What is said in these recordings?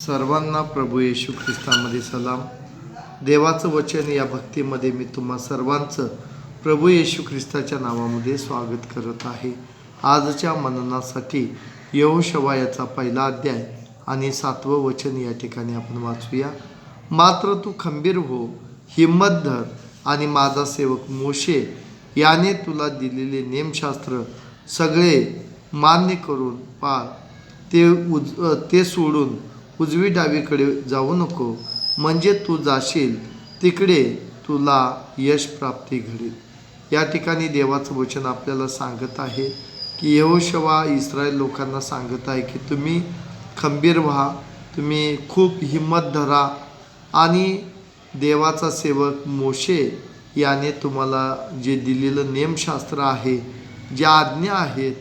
सर्वांना प्रभू येशू ख्रिस्तामध्ये सलाम. देवाचं वचन या भक्तीमध्ये मी तुम्हा सर्वांचं प्रभू येशू ख्रिस्ताच्या नावामध्ये स्वागत करत आहे. आजच्या मननासाठी यहोशवा याचा पहिला अध्याय आणि सातवं वचन या ठिकाणी आपण वाचूया. मात्र तू खंबीर हो हिंमत धर आणि माझा सेवक मोशे याने तुला दिलेले नेमशास्त्र सगळे मान्य करून पाळ. ते उज ते सोडून उजवी डावीकडे जाऊ नको. म्हणजे तू जाशील तिकडे तुला यश प्राप्ती घडेल. या ठिकाणी देवाचं वचन आपल्याला सांगत आहे की यहोशवा इस्रायल लोकांना सांगत आहे की तुम्ही खंबीर व्हा तुम्ही खूप हिंमत धरा आणि देवाचा सेवक मोशे याने तुम्हाला जे दिलेलं नियमशास्त्र आहे ज्या आज्ञा आहेत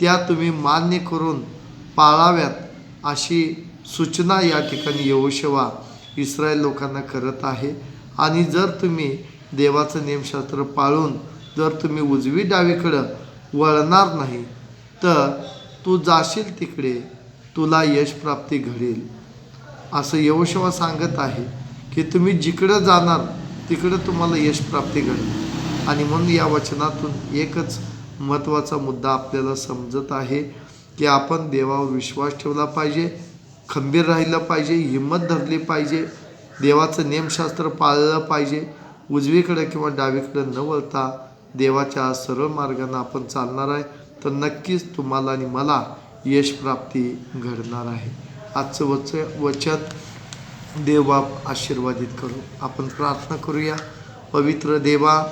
त्या तुम्ही मान्य करून पाळाव्यात अशी सूचना या ठिकाणी यहोशवा इस्रायल लोकांना करत आहे. आणि जर तुम्ही देवाचं नियमशास्त्र पाळून जर तुम्ही उजवी डावीकडं वळणार नाही तर तू जाशील तिकडे तुला यश प्राप्ती घडेल. असं यहोशवा सांगत आहे की तुम्ही जिकडं जाणार तिकडं तुम्हाला यश प्राप्ती घडेल. आणि म्हणून या वचनातून एकच महत्त्वाचा मुद्दा आपल्याला समजत आहे की आपण देवावर विश्वास ठेवला पाहिजे खंबीर राहिलं पाहिजे हिंमत धरली पाहिजे देवाचं नियमशास्त्र पाळलं पाहिजे. उजवीकडे किंवा डावीकडे न वळता देवाच्या सरळ मार्गानं आपण चालणार आहे. तर नक्कीच तुम्हाला आणि मला यश प्राप्ती घडणार आहे. आजचं वच वचन देवबाप आशीर्वादित करू. आपण प्रार्थना करूया. पवित्र देवा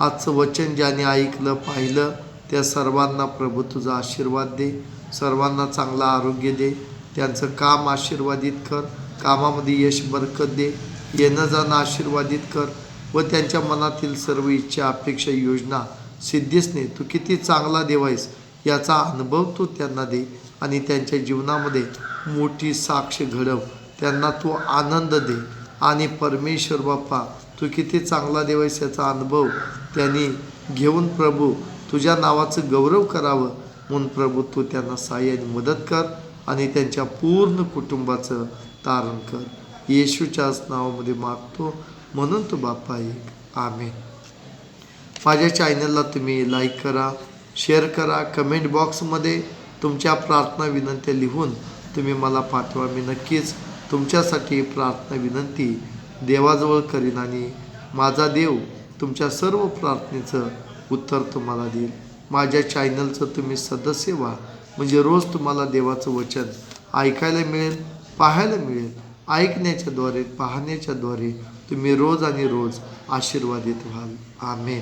आजचं वचन ज्याने ऐकलं पाहिलं त्या सर्वांना प्रभू तुझा आशीर्वाद दे. सर्वांना चांगलं आरोग्य दे. त्यांचं काम आशीर्वादित कर. कामामध्ये यश बरकत दे. येणं जाणं आशीर्वादित कर व त्यांच्या मनातील सर्व इच्छा अपेक्षा योजना सिद्धीस ने तू किती चांगला देवायस याचा अनुभव तू त्यांना दे आणि त्यांच्या जीवनामध्ये मोठी साक्ष घडव. त्यांना तू आनंद दे. आणि परमेश्वर बाप्पा तू किती चांगला देवायस याचा अनुभव त्यांनी घेऊन प्रभू तुझ्या नावाचं गौरव करावं. म्हणून प्रभू तू त्यांना सहाय्याने मदत कर. आणि त्यांच्या पूर्ण कुटुंबाचं तारण कर. येशूच्याच नावामध्ये मागतो म्हणून तो बाप्पा एक. आमेन. माझ्या चॅनलला तुम्ही लाईक करा शेअर करा कमेंट बॉक्समध्ये तुमच्या प्रार्थना विनंत्या लिहून तुम्ही मला पाठवा. मी नक्कीच तुमच्यासाठी प्रार्थना विनंती देवाजवळ करीन आणि माझा देव तुमच्या सर्व प्रार्थनेचं उत्तर तुम्हाला देईल. माझ्या चॅनलचं तुम्ही सदस्य व्हा. म्हणजे रोज तुम्हाला देवाचं वचन ऐकायला मिळेल पाहायला मिळेल. ऐकण्याच्याद्वारे पाहण्याच्याद्वारे तुम्ही रोज आणि रोज आशीर्वादित व्हाल. आमेन.